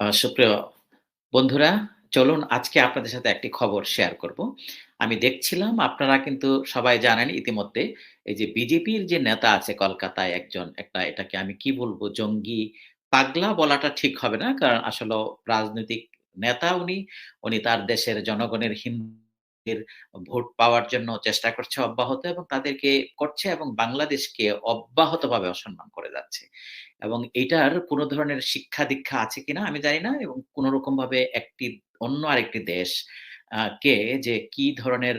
সুপ্রিয় বন্ধুরা, চলুন আজকে আপনাদের সাথে একটি খবর শেয়ার করব। আমি দেখছিলাম আপনারা কিন্তু সবাই জানেন ইতিমধ্যে এই যে বিজেপির যে নেতা আছে কলকাতায় একজন একটা এটাকে আমি কি বলব জঙ্গি পাগলা বলাটা ঠিক হবে না। কারণ আসলে রাজনৈতিক নেতা উনি, উনি তার দেশের জনগণের ভোট পাওয়ার জন্য চেষ্টা করছে অব্যাহত এবং তাদেরকে করছে এবং বাংলাদেশকে অব্যাহতভাবে অসম্মান করে যাচ্ছে। এবং এটার কোন ধরনের শিক্ষা-দীক্ষা আছে কিনা আমি জানি না এবং কোন রকমভাবে একটি অন্য আরেকটি দেশ কে যে কি ধরনের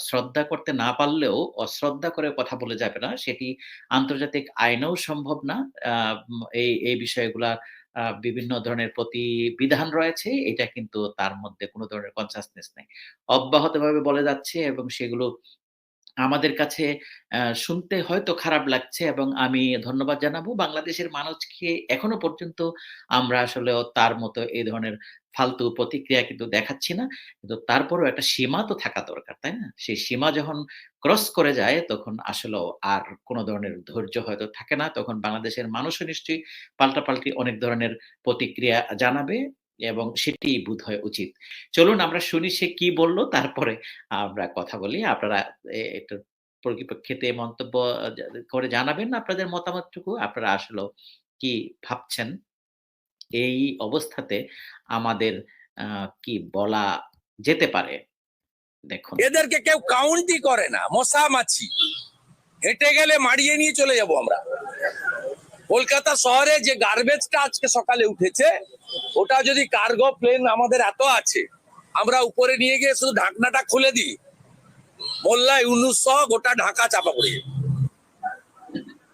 শ্রদ্ধা করতে না পারলেও অশ্রদ্ধা করে কথা বলে যাবে না, সেটি আন্তর্জাতিক আইনেও সম্ভব না। এই, এই বিষয়গুলা বিভিন্ন ধরনের প্রতিবিধান রয়েছে। এটা কিন্তু তার মধ্যে কোনো ধরনের কনসাসনেস নাই। অব্যাহতভাবে বলে যাচ্ছে এবং সেগুলো আমাদের কাছে শুনতে হয়তো খারাপ লাগছে এবং আমি ধন্যবাদ জানাব বাংলাদেশের মানুষকে এখনও পর্যন্ত আমরা আসলেও তার মতো এই ধরনের ফালতু প্রতিক্রিয়া কিন্তু দেখাচ্ছি না। কিন্তু তারপরেও একটা সীমা তো থাকা দরকার, তাই না? সেই সীমা যখন ক্রস করে যায়, তখন আসলেও আর কোন ধরনের ধৈর্য হয়তো থাকে না। তখন বাংলাদেশের মানুষও নিশ্চয়ই পাল্টাপাল্টি অনেক ধরনের প্রতিক্রিয়া জানাবে এবং সেটি বোধ হয় উচিত। চলুন আমরা শুনি সে কি বলল, তারপরে আমরা কথা বলি। আপনারা এ এটার পরিপ্রেক্ষিতে মন্তব্য করে জানাবেন আপনাদের মতামতটুকু। আপনারা আসলেও কি ভাবছেন? এই অবস্থাতে আমাদের কি বলা যেতে পারে? দেখুন। এদেরকে কেউ কাউন্টই করে না মশা মাছি হেঁটে গেলে মারিয়ে নিয়ে চলে যাব আমরা। কলকাতা শহরে যে গার্বেজটা আজকে সকালে উঠেছে, ওটা যদি কার্গো প্লেন আমাদের এত আছে, আমরা উপরে নিয়ে গিয়ে শুধু ঢাকনাটা খুলে দিই। মোল্লা, ইউনুস সহ গোটা ঢাকা চাপা পড়ে।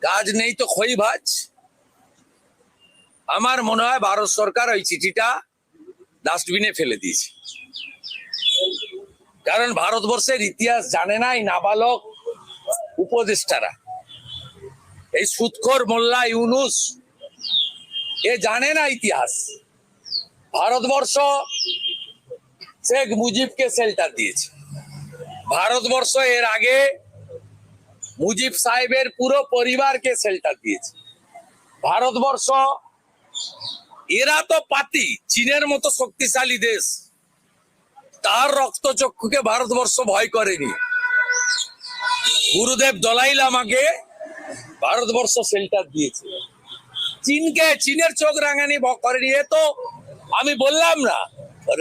কাজ নেই তো খই ভাজ। আমার মনে হয় ভারত সরকার ওই চিঠিটা ডাস্টবিনে ফেলে দিয়েছে। কারণ ভারতবর্ষের ইতিহাস জানে না এই নাবালক উপদেষ্টারা। এই সুৎখর মোল্লা ইউনুস, এ জানে না ইতিহাস। ভারতবর্ষ শেখ মুজিবকে শেল্টার দিয়েছে। ভারতবর্ষ এর আগে মুজিব সাহেবের পুরো পরিবারকে শেল্টার দিয়েছে। ভারতবর্ষ, এরা তো পাতি, চীনের মতো শক্তিশালী দেশ। তার রক্তচক্ষুকে ভারতবর্ষ ভয় করেনি। গুরুদেব দলাই লামাকে ভারতবর্ষ শেল্টার দিয়েছে। চীনকে চীনের চোখ রাঙানি করেনি। এ তো আমি বললাম না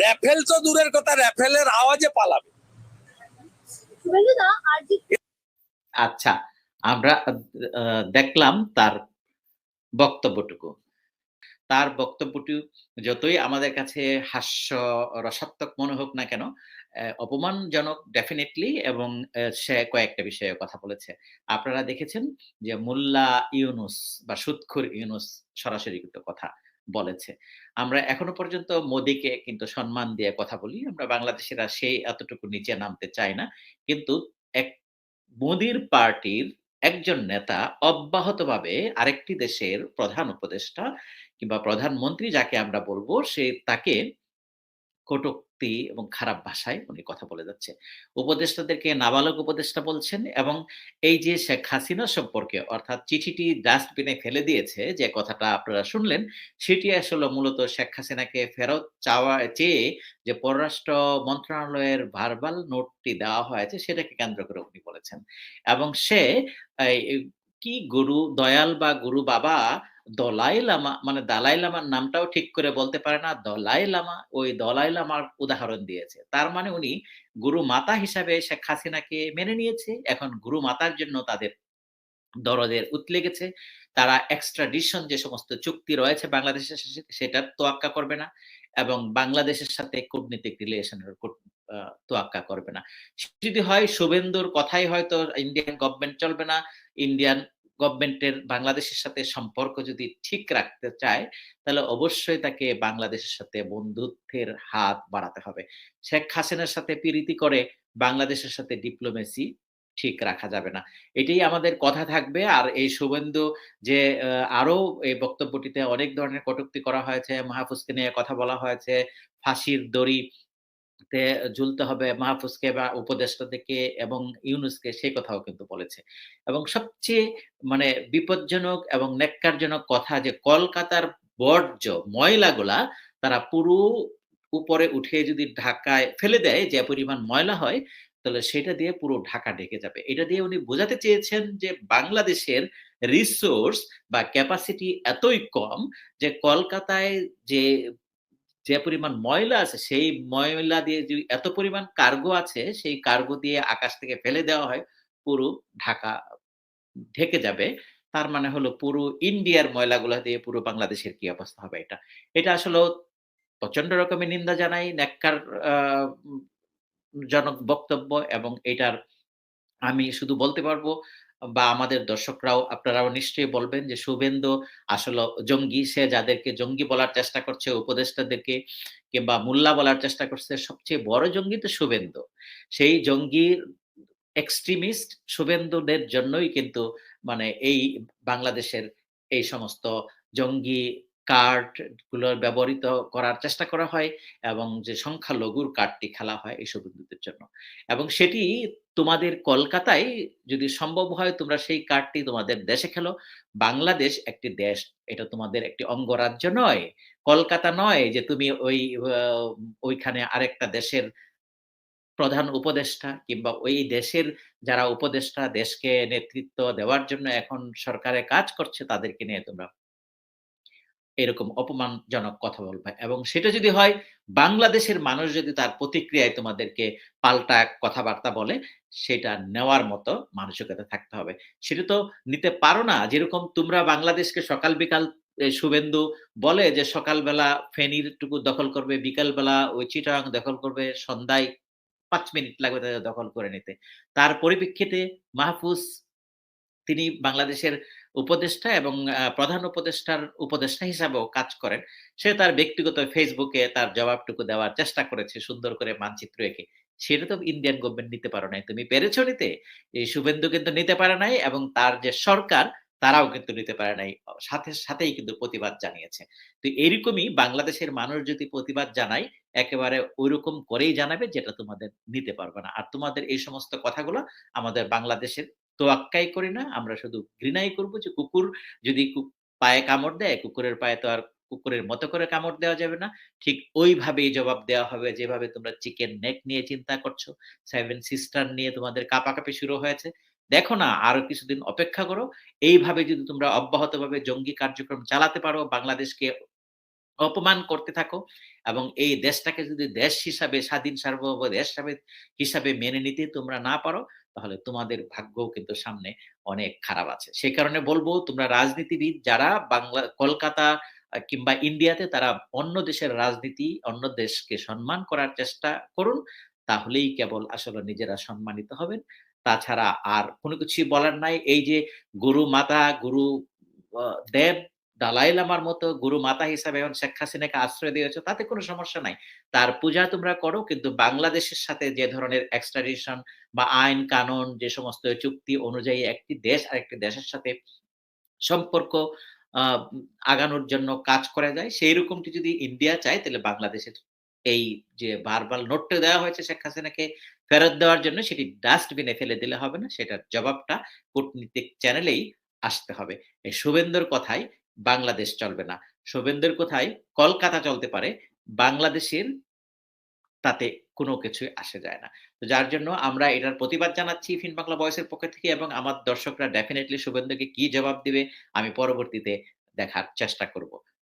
র্যাফেল তো দূরের কথা র্যাফেলের আওয়াজে পালাবে। আচ্ছা, আমরা দেখলাম তার বক্তব্যটুকু। তার বক্তব্যটি যতই আমাদের কাছে হাস্য রসাত্মক মনে হোক না কেন, অপমানজনক ডেফিনেটলি এবং সে কয়েকটা বিষয়ে কথা বলেছে। আপনারা দেখেছেন যে মোল্লা ইউনুস বা সুৎখুর ইউনুস সরাসরি কিন্তু কথা বলেছে। আমরা এখনও পর্যন্ত মোদিকে কিন্তু সম্মান দিয়ে কথা বলি। আমরা বাংলাদেশিরা সেই এতটুকু নিচে নামতে চাই না। কিন্তু এক মোদির পার্টির একজন নেতা অব্যাহতভাবে আরেকটি দেশের প্রধান উপদেষ্টা কিংবা প্রধানমন্ত্রী যাকে আমরা বলব সে তাকে কটূক্তি এবং খারাপ ভাষায় উনি কথা বলে যাচ্ছে। উপদেষ্টাদেরকে নাবালক উপদেষ্টা বলছেন এবং এই যে শেখ হাসিনা সম্পর্কে অর্থাৎ চিঠিটি ডাস্টবিনে ফেলে দিয়েছে যে কথাটা আপনারা শুনলেন, সেটি আসলে মূলত শেখ হাসিনাকে ফেরত চাওয়া চেয়ে যে পররাষ্ট্র মন্ত্রণালয়ের ভার্বাল নোটটি দেওয়া হয়েছে সেটাকে কেন্দ্র করে উনি বলেছেন। এবং সে কি গুরু দয়াল বা গুরু বাবা দলাই লামা মানে দালাই লামার নামটাও ঠিক করে বলতে পারে না। দলাই লামা, ওই দলাই লামার উদাহরণ দিয়েছে। তার মানে উনি গুরু মাতা হিসাবে শেখ হাসিনাকে মেনে নিয়েছে। এখন গুরু মাতার জন্য তাদের দরদের উতলে গেছে। তারা এক্সট্রাডিশন যে সমস্ত চুক্তি রয়েছে বাংলাদেশের সাথে সেটার তোয়াক্কা করবে না এবং বাংলাদেশের সাথে কূটনীতিক রিলেশন এর কুট তোয়াক্কা করবে না। যদি হয় শুভেন্দুর কথাই হয়তো ইন্ডিয়ান গভর্নমেন্ট চলবে না। ইন্ডিয়ান গভর্নমেন্টের বাংলাদেশের সাথে সম্পর্ক যদি ঠিক রাখতে চায়, তাহলে অবশ্যই তাকে বাংলাদেশের সাথে বন্ধুত্বের হাত বাড়াতে হবে। শেখ হাসিনার সাথে পিরিতি করে বাংলাদেশের সাথে ডিপ্লোমেসি ঠিক রাখা যাবে না। এটাই আমাদের কথা থাকবে। আর এই শুভেন্দু যে আরও এই বক্তব্যটিতে অনেক ধরনের কটুক্তি করা হয়েছে, মাহফুজকে নিয়ে কথা বলা হয়েছে, ফাঁসির দড়ি তে ঝুলতে হবে মাহফুজকে বা উপদেষ্টাদেরকে এবং ইউনুসকে সেই কথাও কিন্তু বলেছে। এবং সবচেয়ে মানে বিপজ্জনক এবং ন্যাক্কারজনক কথা যে কলকাতার বর্জ্য, ময়লাগুলা তারা পুরো উপরে উঠে যদি ঢাকায় ফেলে দেয়, যে পরিমাণ ময়লা হয়, তাহলে সেটা দিয়ে পুরো ঢাকা ঢেকে যাবে এটা দিয়ে উনি বোঝাতে চেয়েছেন যে বাংলাদেশের রিসোর্স বা ক্যাপাসিটি এতই কম যে কলকাতায় যে যে পরিমাণ ময়লা আছে, সেই ময়লা দিয়ে যদি এত পরিমাণ কার্গো আছে, সেই কার্গো দিয়ে আকাশ থেকে ফেলে দেওয়া হয়, পুরো ঢাকা ঢেকে যাবে। তার মানে হলো পুরো ইন্ডিয়ার ময়লাগুলা দিয়ে পুরো বাংলাদেশের কি অবস্থা হবে এটা? এটা আসলে প্রচণ্ড রকমের নিন্দা জানাই, ন্যাক্কার জনক বক্তব্য এবং এটার আমি শুধু বলতে পারব বা আমাদের দর্শকরাও, আপনারাও নিশ্চয়ই বলবেন যে শুভেন্দু আসলে জঙ্গি, সে যাদেরকে জঙ্গি বলার চেষ্টা করছে, উপদেষ্টাদেরকে কিংবা মোল্লা বলার চেষ্টা করছে, সবচেয়ে বড় জঙ্গি তো শুভেন্দু। সেই জঙ্গির এক্সট্রিমিস্ট শুভেন্দুদের জন্যই কিন্তু মানে এই বাংলাদেশের এই সমস্ত জঙ্গি কার্ডগুলোর ব্যবহৃত করার চেষ্টা করা হয় এবং যে সংখ্যালঘুর কার্ডটি খেলা হয় এই শুভেন্দুদের জন্য। এবং সেটি তোমাদের কলকাতায় যদি সম্ভব হয়, তোমরা সেই কার্ডটি তোমাদের দেশে খেলো। বাংলাদেশ একটি দেশ, এটা তোমাদের একটি অঙ্গরাজ্য নয়, কলকাতা নয় যে তুমি ওই ওইখানে আরেকটা দেশের প্রধান উপদেষ্টা কিংবা ওই দেশের যারা উপদেষ্টা দেশকে নেতৃত্ব দেওয়ার জন্য এখন সরকারে কাজ করছে, তাদেরকে নিয়ে তোমরা এরকম অপমানজনক কথা বলবে। এবং সেটা যদি হয়, বাংলাদেশের মানুষ যদি তার প্রতিক্রিয়ায় তোমাদেরকে পাল্টা কথাবার্তা বলে, সেটা নেওয়ার মতো মানসিকতা থাকতে হবে। সেটা তো নিতে পারো না। যেরকম তোমরা বাংলাদেশকে সকাল বিকাল শুভেন্দু বলে যে সকালবেলা ফেনীর টুকু দখল করবে, বিকালবেলা ওই চিটাং দখল করবে, সন্ধ্যায় পাঁচ মিনিট লাগবে তাদের দখল করে নিতে। তার পরিপ্রেক্ষিতে মাহফুজ, তিনি বাংলাদেশের উপদেষ্টা এবং প্রধান উপদেষ্টার উপদেষ্টা হিসাবেও কাজ করেন। সে তার ব্যক্তিগত ফেসবুকে তার জবাবটুকু দেওয়ার চেষ্টা করেছে সুন্দর করে মানচিত্র এঁকে। সেটা তো ইন্ডিয়ান গভর্নমেন্ট নিতে পারো নাই। তুমি পেরেছ নিতে? শুভেন্দু কিন্তু নিতে পারে নাই এবং তার যে সরকার, তারাও কিন্তু নিতে পারে নাই। সাথে, সাথেই কিন্তু প্রতিবাদ জানিয়েছে। তো এরকমই বাংলাদেশের মানুষ যদি প্রতিবাদ জানায়, একেবারে ওইরকম করেই জানাবে যেটা তোমাদের নিতে পারবে না। আর তোমাদের এই সমস্ত কথাগুলো আমাদের বাংলাদেশের তোয়াক্কাই করি না। আমরা শুধু ঘৃণাই করব যে কুকুর যদি পায়ে কামড় দেয়, কুকুরের পায়ে তো আর কুকুরের মতো করে কামড় দেওয়া যাবে না। ঠিক ওইভাবেই জবাব দেওয়া হবে যেভাবে তোমরা চিকেন নেক নিয়ে চিন্তা করছ। সেভেন সিস্টার নিয়ে তোমাদের কাপাকাপি শুরু হয়েছে। দেখো না, আরও কিছুদিন অপেক্ষা করো। এইভাবে যদি তোমরা অব্যাহতভাবে জঙ্গি কার্যক্রম চালাতে পারো, বাংলাদেশকে অপমান করতে থাকো এবং এই দেশটাকে যদি দেশ হিসাবে, স্বাধীন সার্বভৌম দেশ হিসাবে মেনে নিতে তোমরা না পারো, তাহলে তোমাদের ভাগ্যও কিন্তু সামনে অনেক খারাপ আছে। সেই কারণে বলব, তোমরা রাজনীতিবিদ যারা বাংলা, কলকাতা কিংবা ইন্ডিয়াতে তারা অন্য দেশের রাজনীতি, অন্য দেশকে সম্মান করার চেষ্টা করুন, তাহলেই কেবল আসলে নিজেরা সম্মানিত হবেন। তাছাড়া আর কোনো কিছুই বলার নাই। এই যে গুরু মাতা, গুরু দেব দালাই লামার মতো গুরু মাতা হিসাবে এখন শেখ হাসিনাকে আশ্রয় দিয়েছ, তাতে কোনো সমস্যা নাই। তার পূজা তোমরা করো, কিন্তু বাংলাদেশের সাথে যে ধরনের এক্সট্রাডিশন বা আইন কানুন যে সমস্ত চুক্তি অনুযায়ী একটি দেশ আরেকটি দেশের সাথে সম্পর্ক আগানোর জন্য কাজ করা যায় সেই রকমটি যদি ইন্ডিয়া চায়, তাহলে বাংলাদেশের এই যে বারবার নোটটা দেওয়া হয়েছে শেখ হাসিনাকে ফেরত দেওয়ার জন্য, সেটি ডাস্টবিনে ফেলে দিলে হবে না, সেটার জবাবটা কূটনীতিক চ্যানেলেই আসতে হবে। এই শুভেন্দুর কথাই বাংলাদেশ চলবে না। শোভেন্দ্রের কোথায়? কলকাতা চলতে পারে। বাংলাদেশের তাতে কোনো কিছু আসে যায় না। তো যার জন্য আমরা এটার প্রতিবাদ জানাচ্ছি ফিন বাংলা বয়সের পক্ষ থেকে এবং আমার দর্শকরা ডেফিনেটলি শুভেন্দুকে কি জবাব দিবে আমি পরবর্তীতে দেখার চেষ্টা করব।